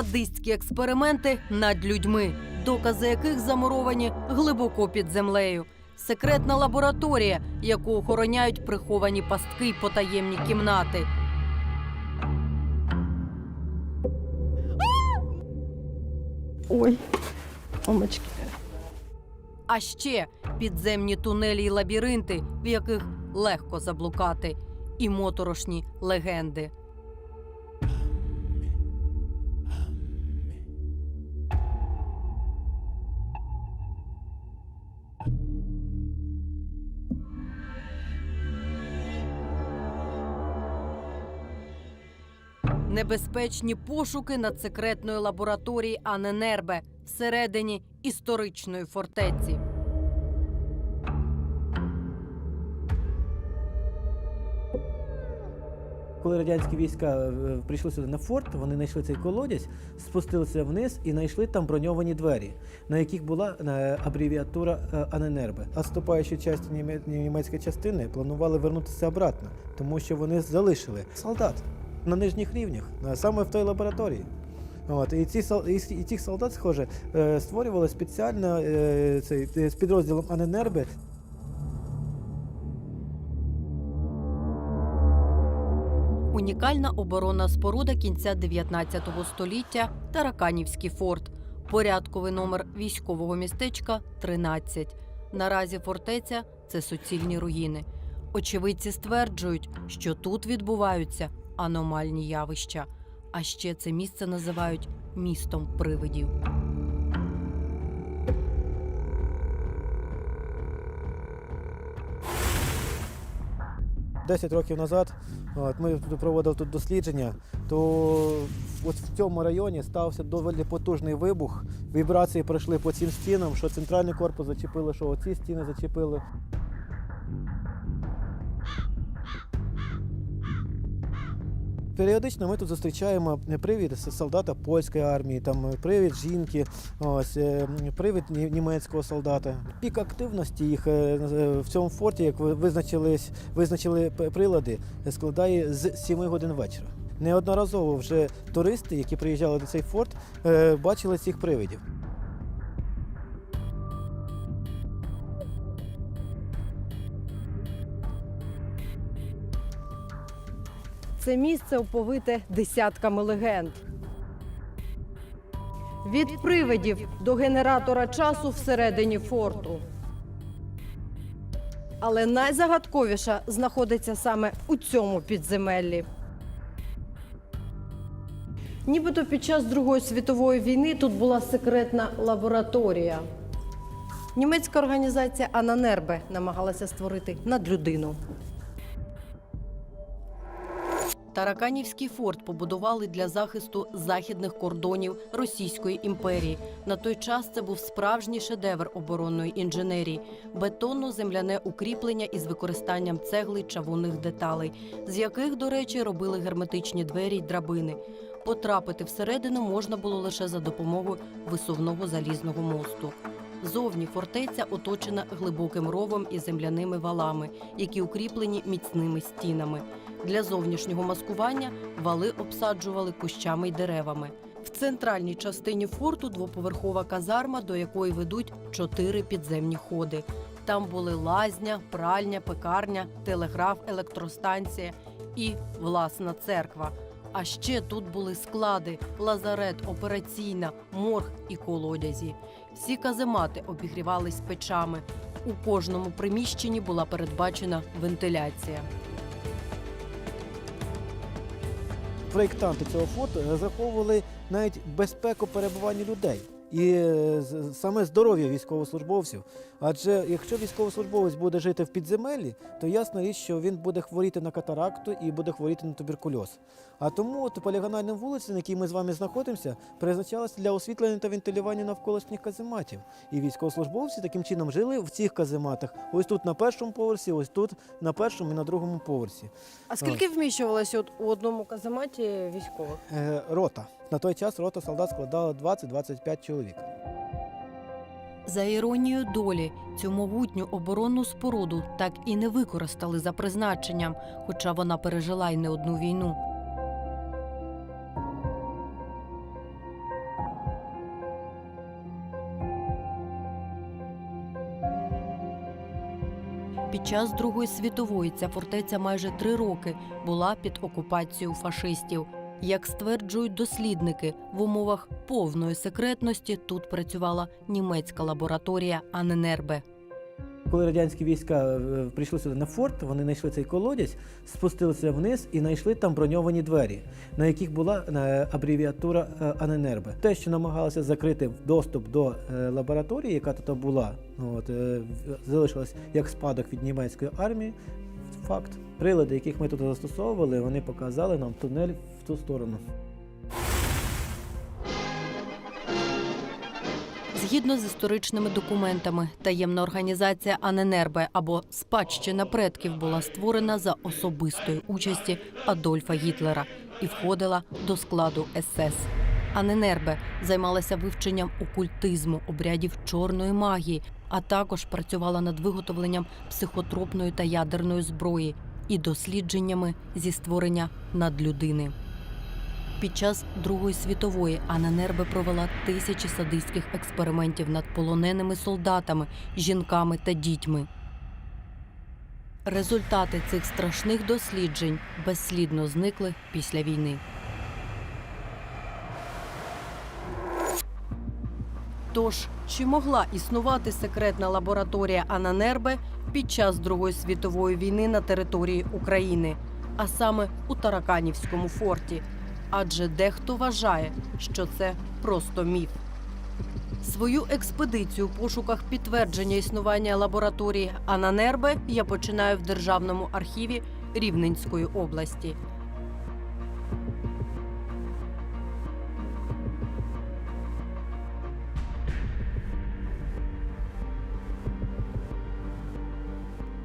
Садистські експерименти над людьми, докази яких замуровані глибоко під землею. Секретна лабораторія, яку охороняють приховані пастки й потаємні кімнати. Ой, мамочки. А ще підземні тунелі й лабіринти, в яких легко заблукати, і моторошні легенди. Небезпечні пошуки над секретною лабораторії Аненербе всередині історичної фортеці. Коли радянські війська е, прийшли сюди на форт, вони знайшли цей колодязь, спустилися вниз і знайшли там броньовані двері, на яких була е, абревіатура е, Аненербе. А вступаючи часті німе- німецької частини планували вернутися обратно, тому що вони залишили солдат на нижніх рівнях, е, саме в той лабораторії. От, і, ці, і, цих солдат, схоже, е, створювали спеціально е, цей, з підрозділом Аненербе Унікальна оборонна споруда кінця 19 століття Тараканівський форт. Порядковий номер військового містечка 13. Наразі фортеця це суцільні руїни. Очевидці стверджують, що тут відбуваються аномальні явища. А ще це місце називають містом привидів. Десять років назад от, ми проводили тут дослідження, то от в цьому районі стався доволі потужний вибух. Вібрації пройшли по цим стінам, що центральний корпус зачепили, що оці стіни зачепили. Періодично ми тут зустрічаємо привід солдата польської армії, там привід жінки, ось е, привід німецького солдата. Пік активності їх е, е, в цьому форті, як визначились, визначили прилади, складає з 7 годин вечора. Неодноразово вже туристи, які приїжджали до цей форт, е, бачили цих привидів. Це місце оповите десятками легенд. Від привидів до генератора часу всередині форту. Але найзагадковіша знаходиться саме у цьому підземеллі. Нібито під час Другої світової війни тут була секретна лабораторія. Німецька організація Ананербе намагалася створити надлюдину. Тараканівський форт побудували для захисту західних кордонів Російської імперії. На той час це був справжній шедевр оборонної інженерії, бетонно-земляне укріплення із використанням цегли чавунних деталей, з яких, до речі, робили герметичні двері й драбини. Потрапити всередину можна було лише за допомогою висувного залізного мосту. Зовні фортеця оточена глибоким ровом і земляними валами, які укріплені міцними стінами. Для зовнішнього маскування вали обсаджували кущами й деревами. В центральній частині форту двоповерхова казарма, до якої ведуть чотири підземні ходи. Там були лазня, пральня, пекарня, телеграф, електростанція і власна церква. А ще тут були склади, лазарет, операційна, морг і колодязі. Всі каземати обігрівались печами. У кожному приміщенні була передбачена вентиляція. Проєктанти цього фото розраховували навіть безпеку перебування людей і е, саме здоров'я військовослужбовців. Адже якщо військовослужбовець буде жити в підземеллі, то ясна річ, що він буде хворіти на катаракту і буде хворіти на туберкульоз. А тому от полігональна вулиця, на якій ми з вами знаходимося, призначалася для освітлення та вентилювання навколишніх казематів. І військовослужбовці таким чином жили в цих казематах. Ось тут на першому поверсі, ось тут на першому і на другому поверсі. А скільки вміщувалося от у одному казематі військових? Е, рота. На той час рота солдат складала 20-25 чоловік. За іронією долі, цю могутню оборонну споруду так і не використали за призначенням, хоча вона пережила й не одну війну. Під час Другої світової ця фортеця майже три роки була під окупацією фашистів. Як стверджують дослідники, в умовах повної секретності тут працювала німецька лабораторія Аненербе. Коли радянські війська е, прийшли сюди на форт, вони знайшли цей колодязь, спустилися вниз і знайшли там броньовані двері, на яких була е, абревіатура е, Аненербе. Те, що намагалося закрити доступ до лабораторії, яка тут була, ну, от, залишилась як спадок від німецької армії. Факт. Прилади, яких ми тут застосовували, вони показали нам тунель ту сторону. Згідно з історичними документами, таємна організація Аненербе або спадщина предків була створена за особистої участі Адольфа Гітлера і входила до складу СС. Аненербе займалася вивченням окультизму, обрядів чорної магії, а також працювала над виготовленням психотропної та ядерної зброї і дослідженнями зі створення надлюдини. Під час Другої світової Ананербе провела тисячі садистських експериментів над полоненими солдатами, жінками та дітьми. Результати цих страшних досліджень безслідно зникли після війни. Тож, чи могла існувати секретна лабораторія Ананербе під час Другої світової війни на території України, а саме у Тараканівському форті? Адже дехто вважає, що це просто міф. Свою експедицію у пошуках підтвердження існування лабораторії Ананербе я починаю в Державному архіві Рівненської області.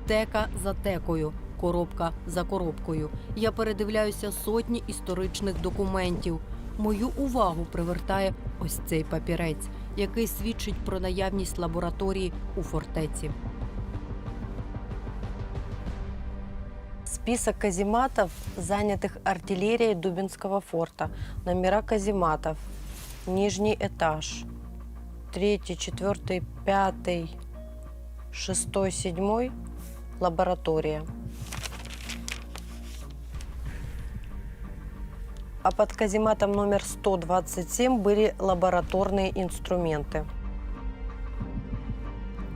Тека за текою, коробка за коробкою. Я передивляюся сотні історичних документів. Мою увагу привертає ось цей папірець, який свідчить про наявність лабораторії у фортеці. Список казематов, занятых артиллерией Дубинского форта. Номера казематов. Нижний этаж. Третий, четвертый, пятый, шестой, седьмой. Лаборатория. А под казематом номер 127 были лабораторные инструменты.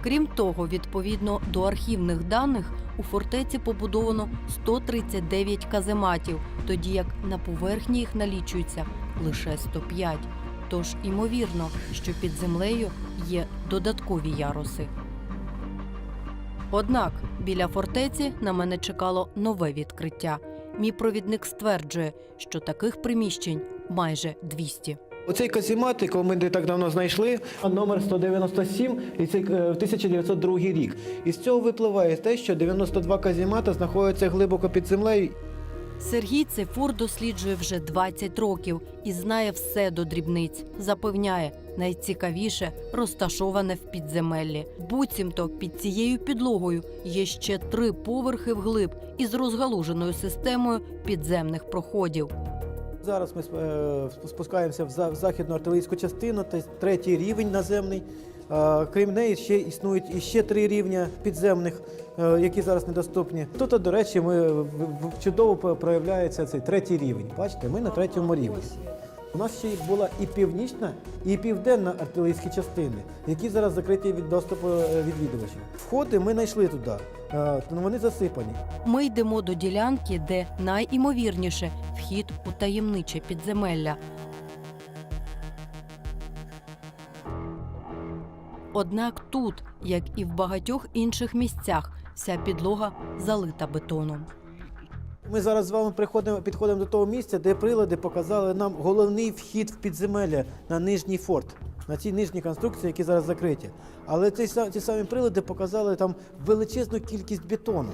Крім того, відповідно до архівних даних, у фортеці побудовано 139 казематів, тоді як на поверхні їх налічується лише 105. Тож, ймовірно, що під землею є додаткові яруси. Однак біля фортеці на мене чекало нове відкриття. Мій провідник стверджує, що таких приміщень майже 200. Оцей каземат, якого ми не так давно знайшли, номер 197, і це е, 1902 рік. І з цього випливає те, що 92 каземата знаходяться глибоко під землею. Сергій цей фур досліджує вже 20 років і знає все до дрібниць. Запевняє, найцікавіше розташоване в підземеллі. Буцімто під цією підлогою є ще три поверхи вглиб із розгалуженою системою підземних проходів. Зараз ми е, спускаємося в за- західну артилерійську частину, це третій рівень наземний. Е, Крім неї, ще існують іще три рівня підземних, е, які зараз недоступні. Тут, до речі, ми чудово проявляється цей третій рівень. Бачите, ми на третьому рівні. У нас ще й була і північна, і південна артилерійські частини, які зараз закриті від доступу е, відвідувачів. Входи ми знайшли туди, е, ну, вони засипані. Ми йдемо до ділянки, де найімовірніше вхід у таємниче підземелля. Однак тут, як і в багатьох інших місцях, вся підлога залита бетоном. Ми зараз з вами приходимо, підходимо до того місця, де прилади показали нам головний вхід в підземелля на нижній форт, на ці нижні конструкції, які зараз закриті. Але ці, ці самі прилади показали там величезну кількість бетону.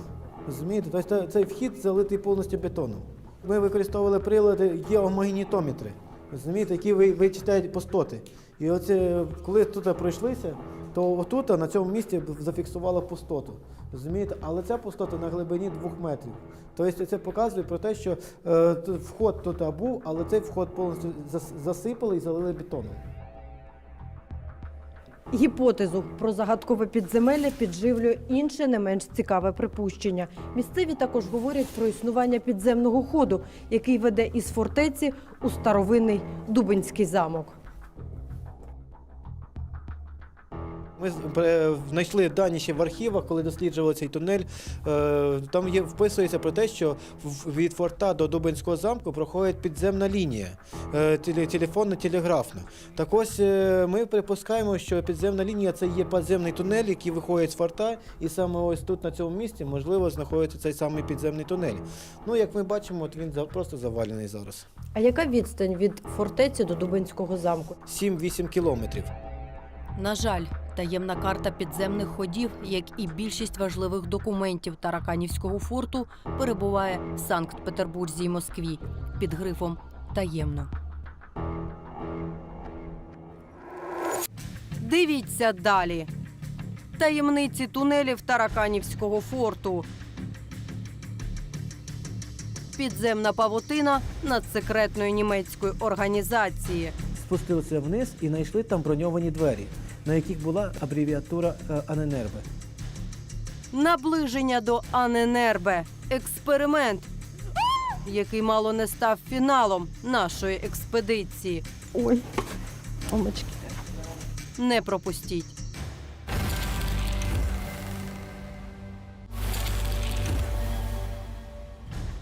Розумієте? Тобто цей вхід залитий повністю бетоном. Ми використовували прилади геомагнітометри, розумієте, які ви- вичитають пустоти. І оце, коли тут пройшлися, то отут, на цьому місці зафіксувало пустоту. Розумієте? Але ця пустота на глибині двох метрів. Тобто це показує про те, що е, вход тут був, але цей вход повністю засипали і залили бетоном. Гіпотезу про загадкове підземелля підживлює інше не менш цікаве припущення. Місцеві також говорять про існування підземного ходу, який веде із фортеці у старовинний Дубинський замок. Ми знайшли дані ще в архівах, коли досліджували цей тунель. Е, Там є вписується про те, що в- від форта до Дубинського замку проходить підземна лінія, е, теле- телефонна, телеграфна. Так ось е, ми припускаємо, що підземна лінія це є підземний тунель, який виходить з форта, і саме ось тут на цьому місці можливо знаходиться цей самий підземний тунель. Ну як ми бачимо, от він просто завалений зараз. А яка відстань від фортеці до Дубинського замку? 7-8 кілометрів. На жаль, таємна карта підземних ходів, як і більшість важливих документів Тараканівського форту, перебуває в Санкт-Петербурзі і Москві під грифом таємно. Дивіться далі. Таємниці тунелів Тараканівського форту. Підземна павутина надсекретної німецької організації. Спустилися вниз і знайшли там броньовані двері, на яких була абревіатура е, Аненербе. Наближення до Аненербе. Експеримент, який мало не став фіналом нашої експедиції. Ой, омочки. Не пропустіть.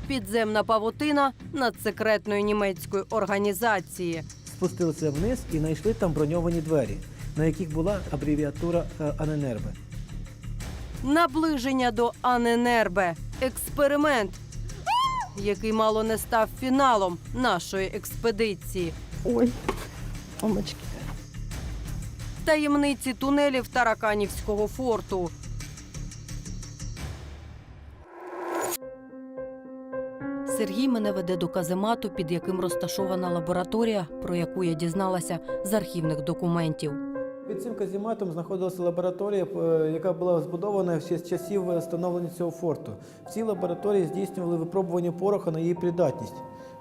Підземна павутина надсекретної німецької організації. Спустилися вниз і знайшли там броньовані двері, на яких була абревіатура е, Аненербе. Наближення до Аненербе. Експеримент, який мало не став фіналом нашої експедиції. Ой, омочки. Таємниці тунелів Тараканівського форту. Сергій мене веде до каземату, під яким розташована лабораторія, про яку я дізналася з архівних документів. Під цим казематом знаходилася лабораторія, е, яка була збудована ще з часів встановлення цього форту. В цій лабораторії здійснювали випробування пороха на її придатність.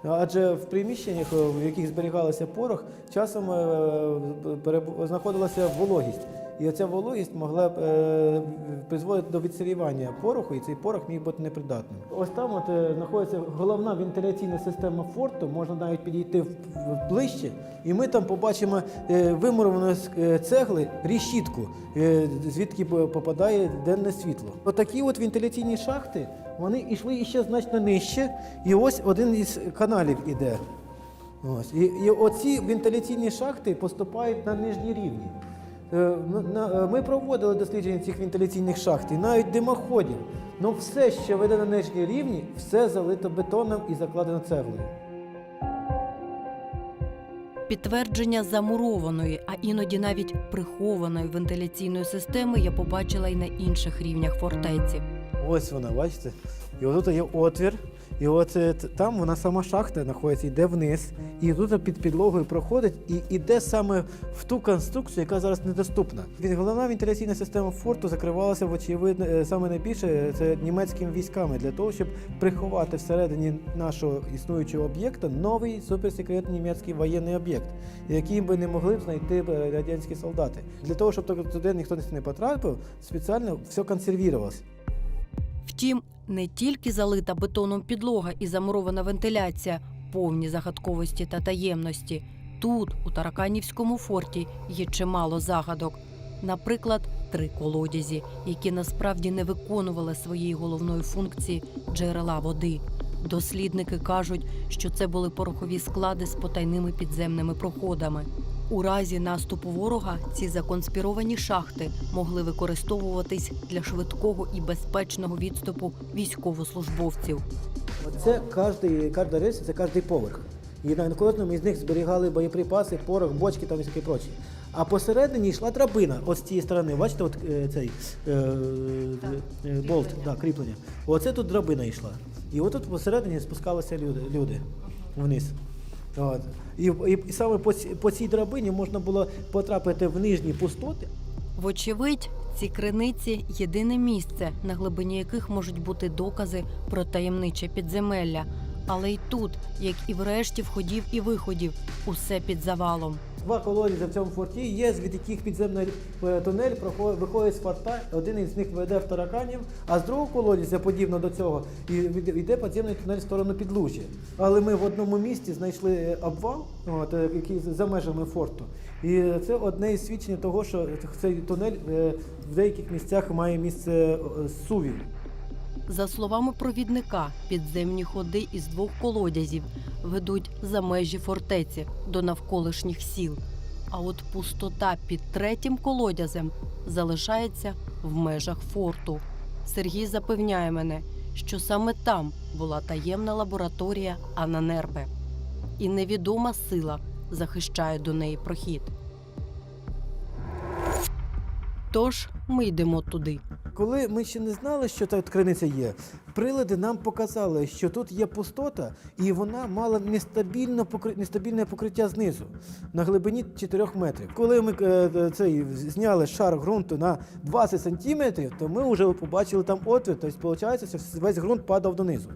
Адже в приміщеннях, е, в яких зберігалася порох, часом е, знаходилася вологість. І оця вологість могла е, призводити до відсирівання пороху, і цей порох міг бути непридатним. Ось там от, е, знаходиться головна вентиляційна система форту, можна навіть підійти ближче, і ми там побачимо е, вимуровану з е, цегли рішітку, е, звідки попадає денне світло. Отакі от вентиляційні шахти, вони йшли іще значно нижче, і ось один із каналів іде. Ось. І, і оці вентиляційні шахти поступають на нижні рівні. Е, е, Ми проводили дослідження цих вентиляційних шахт і навіть димоходів. Ну все, що веде на нижні рівні, все залито бетоном і закладено цеглою. Підтвердження замурованої, а іноді навіть прихованої вентиляційної системи я побачила й на інших рівнях фортеці. Ось вона, бачите? І отут є отвір, і от е, там вона сама шахта знаходиться, йде вниз, і тут під підлогою проходить і йде саме в ту конструкцію, яка зараз недоступна. Від- Головна вентиляційна система форту закривалася, вочевидно, е, саме найбільше е, це німецькими військами для того, щоб приховати всередині нашого існуючого об'єкта новий суперсекретний німецький воєнний об'єкт, який би не могли б знайти радянські солдати. Для того, щоб туди ніхто не потрапив, спеціально все консервувалося. Втім, не тільки залита бетоном підлога і замурована вентиляція, повні загадковості та таємності. Тут, у Тараканівському форті, є чимало загадок. Наприклад, три колодязі, які насправді не виконували своєї головної функції джерела води. Дослідники кажуть, що це були порохові склади з потайними підземними проходами. У разі наступу ворога ці законспіровані шахти могли використовуватись для швидкого і безпечного відступу військовослужбовців. Це кожний, кожна рельса, це кожний поверх. І на кожному із них зберігали боєприпаси, порох, бочки там і таке проче. А посередині йшла драбина, от з цієї сторони, бачите, от е, цей е, е, болт, да, кріплення. Оце тут драбина йшла. І отут посередині спускалися люди, люди вниз. От. І, і, і саме по, по цій драбині можна було потрапити в нижні пустоти, Вочевидь, ці криниці єдине місце, на глибині яких можуть бути докази про таємниче підземелля. Але й тут, як і в решті входів і виходів, усе під завалом. Два колодязі в цьому форті є, від яких підземний е, тунель прохо- виходить з форта. Один із них веде в тараканів, а з другого колодязя, подібно до цього, йде підземний тунель в сторону підлужжя. Але ми в одному місці знайшли е, обвал, от, е, який за межами форту. І це одне із свідчень того, що цей тунель в деяких місцях має місце сувів. За словами провідника, підземні ходи із двох колодязів ведуть за межі фортеці до навколишніх сіл. А от пустота під третім колодязем залишається в межах форту. Сергій запевняє мене, що саме там була таємна лабораторія Ананербе. І невідома сила захищає до неї прохід. Тож ми йдемо туди. Коли ми ще не знали, що та криниця є, прилади нам показали, що тут є пустота, і вона мала нестабільне, покри... нестабільне покриття знизу на глибині 4 метрів. Коли ми е, е, цей, зняли шар ґрунту на 20 сантиметрів, то ми вже побачили там отвір, тобто, виходить, що весь ґрунт падав донизу.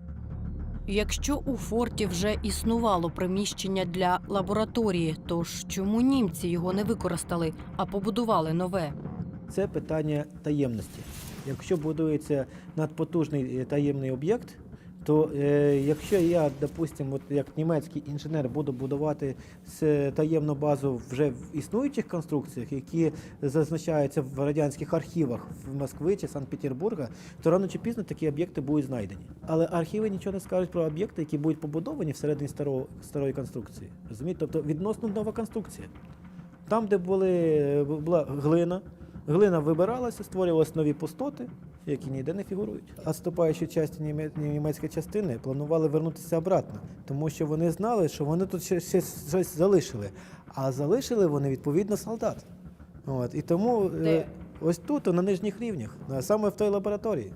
Якщо у форті вже існувало приміщення для лабораторії, то ж чому німці його не використали, а побудували нове? Це питання таємності. Якщо будується надпотужний е, таємний об'єкт, то е, якщо я, допустимо, як німецький інженер буду будувати таємну базу вже в існуючих конструкціях, які зазначаються в радянських архівах в Москві чи Санкт-Петербурга, то рано чи пізно такі об'єкти будуть знайдені. Але архіви нічого не скажуть про об'єкти, які будуть побудовані всередині старого, старої конструкції. Розумієте? Тобто відносно нова конструкція. Там, де були, була глина, глина вибиралася, створювалися нові пустоти, які ніде не фігурують. А вступаючи часті німе- німецької частини планували вернутися обратно, тому що вони знали, що вони тут ще, ще щось залишили. А залишили вони відповідно солдат. От, і тому е, Де? ось тут, на нижніх рівнях, саме в той лабораторії.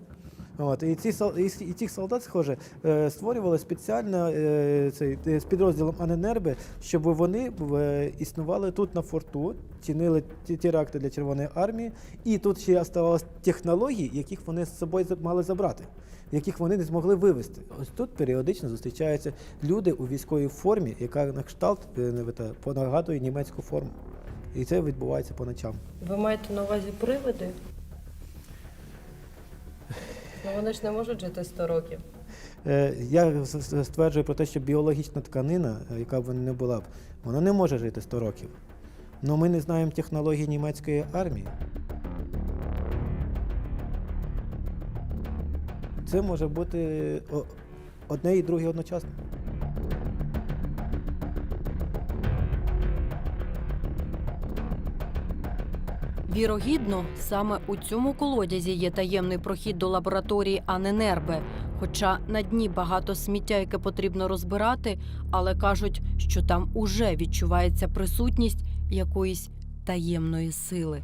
От, і, ці, і, цих солдат, схоже, е, створювали спеціально е, цей, е, з підрозділом Аненерби, щоб вони існували тут на форту, чинили теракти для Червоної армії, і тут ще оставалось технології, яких вони з собою мали забрати, яких вони не змогли вивезти. Ось тут періодично зустрічаються люди у військовій формі, яка на кшталт понагадує німецьку форму. І це відбувається по ночам. Ви маєте на увазі привиди? Ну вони ж не можуть жити 100 років. Е, Я стверджую про те, що біологічна тканина, е, яка б вона не була б, вона не може жити 100 років. Але ми не знаємо технології німецької армії. Це може бути одне і друге одночасно. Вірогідно, саме у цьому колодязі є таємний прохід до лабораторії Аненербе. Хоча на дні багато сміття, яке потрібно розбирати, але кажуть, що там уже відчувається присутність якоїсь таємної сили.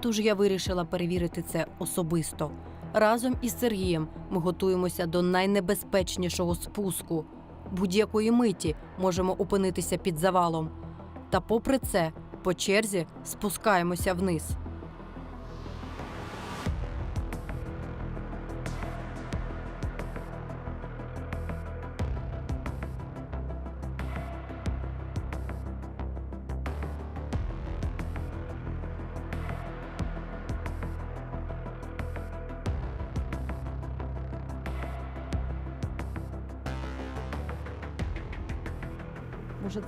Тож я вирішила перевірити це особисто. Разом із Сергієм ми готуємося до найнебезпечнішого спуску. Будь-якої миті можемо опинитися під завалом. Та попри це, по черзі спускаємося вниз.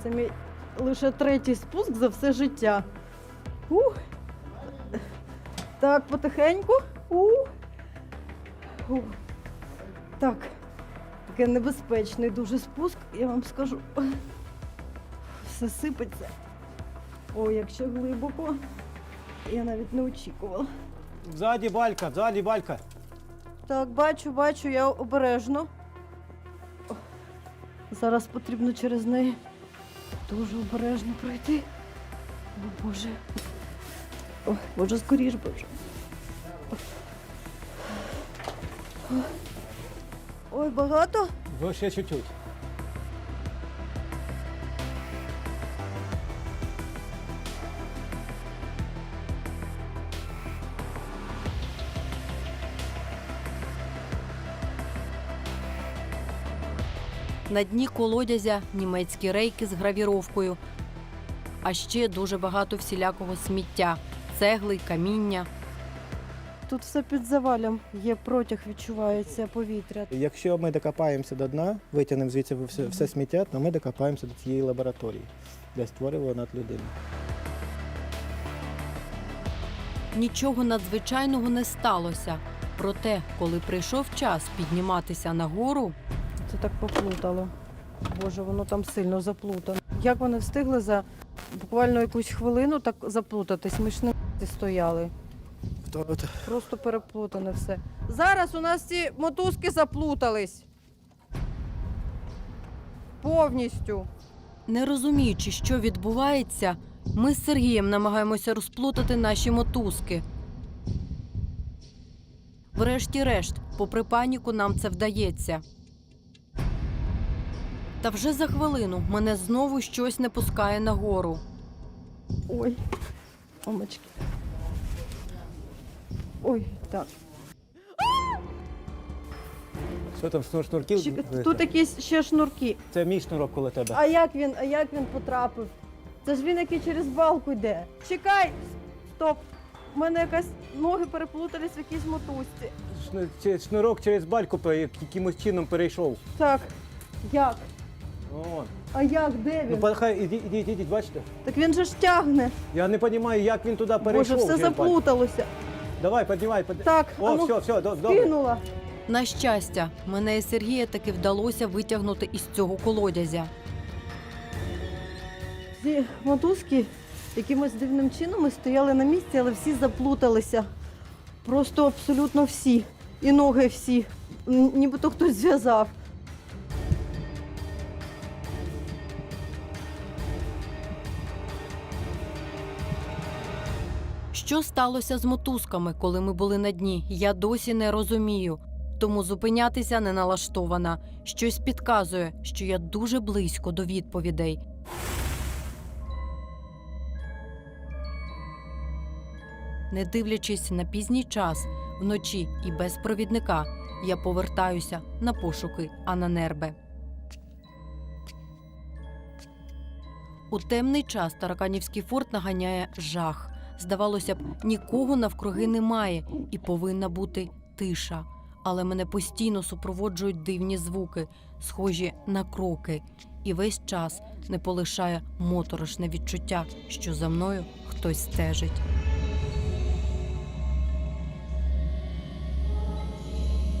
Це мій лише третій спуск за все життя. Ух. Так, потихеньку. Ух. Ух. Так. Такий небезпечний дуже спуск, я вам скажу. Все сипеться. Ой, якщо глибоко. Я навіть не очікувала. Ззаді балька, ззаді балька. Так, бачу, бачу, я обережно. Зараз потрібно через неї дуже обережно пройти. О, Боже. Ой, Боже, скоріш, Боже. Ой, багато? Ви ще чуть-чуть. На дні колодязя німецькі рейки з гравіровкою, а ще дуже багато всілякого сміття, цегли, каміння. Тут все під завалом. Є протяг, відчувається повітря. Якщо ми докопаємося до дна, витягнемо звідси все, все сміття, то ми докопаємося до цієї лабораторії, де створювали над людину. Нічого надзвичайного не сталося. Проте, коли прийшов час підніматися нагору, Це так поплутало. Боже, воно там сильно заплутано. Як вони встигли за буквально якусь хвилину так заплутатись? Ми ж не стояли. То от Просто переплутане все. Зараз у нас ці мотузки заплутались. Повністю. не розуміючи, що відбувається, ми з Сергієм намагаємося розплутати наші мотузки. Врешті-решт, попри паніку, нам це вдається. Та вже за хвилину мене знову щось не пускає нагору. Ой. Омочки. Ой, так. що там шнур шнурків? Ще- Тут якісь ще шнурки. Це мій шнурок коло тебе. А як він, а як він потрапив? Це ж він який через балку йде. Чекай! Стоп! У мене якась ноги переплутались в якійсь мотузці. Шну- чи- Шнурок через бальку пе- якимось чином перейшов. Так, як? О, А як? Де ну він? пахай, ідіть, ідіть, ідіть, бачите? Так він же ж тягне. Я не розумію, як він туди перейшов. Боже, все заплуталося. Давай, піднімай, піднімай. Так, О, а ну, все, все, до- добре. кинула. На щастя, мене і Сергія таки вдалося витягнути із цього колодязя. Ці мотузки якимось дивним чином стояли на місці, але всі заплуталися. Просто абсолютно всі. І ноги всі. Н- Нібито хтось зв'язав. Що сталося з мотузками, коли ми були на дні, я досі не розумію. Тому зупинятися не налаштована. Щось підказує, що я дуже близько до відповідей. Не дивлячись на пізній час, вночі і без провідника, я повертаюся на пошуки Ананербе. У темний час Тараканівський форт наганяє жах. Здавалося б, нікого навкруги немає і повинна бути тиша. Але мене постійно супроводжують дивні звуки, схожі на кроки, і весь час не полишає моторошне відчуття, що за мною хтось стежить.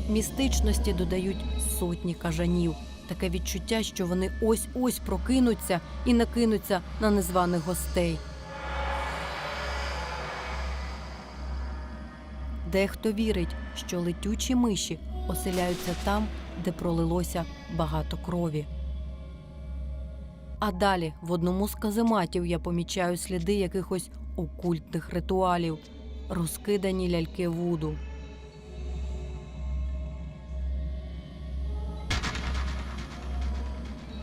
Містичності додають сотні кажанів. Таке відчуття, що вони ось-ось прокинуться і накинуться на незваних гостей. Дехто вірить, що летючі миші оселяються там, де пролилося багато крові. А далі в одному з казематів я помічаю сліди якихось окультних ритуалів, розкидані ляльки вуду.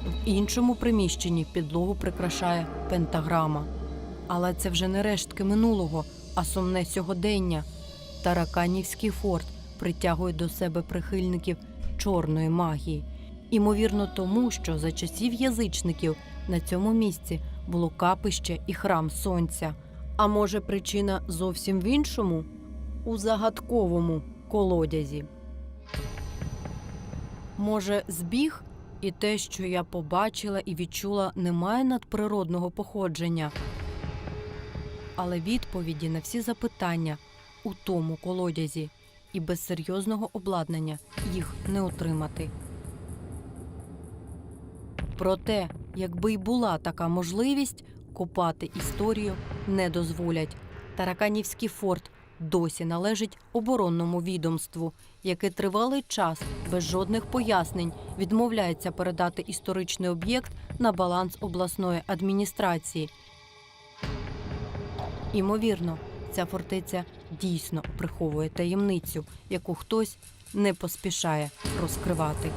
В іншому приміщенні підлогу прикрашає пентаграма. Але це вже не рештки минулого, а сумне сьогодення. Тараканівський форт притягує до себе прихильників чорної магії. Імовірно, тому що за часів язичників на цьому місці було капище і храм сонця. А може, причина зовсім в іншому? У загадковому колодязі. Може, збіг і те, що я побачила і відчула, не має надприродного походження. Але відповіді на всі запитання у тому колодязі, і без серйозного обладнання їх не отримати. Проте, якби й була така можливість, копати історію не дозволять. Тараканівський форт досі належить оборонному відомству, яке тривалий час без жодних пояснень відмовляється передати історичний об'єкт на баланс обласної адміністрації. Імовірно, ця фортеця дійсно приховує таємницю, яку хтось не поспішає розкривати.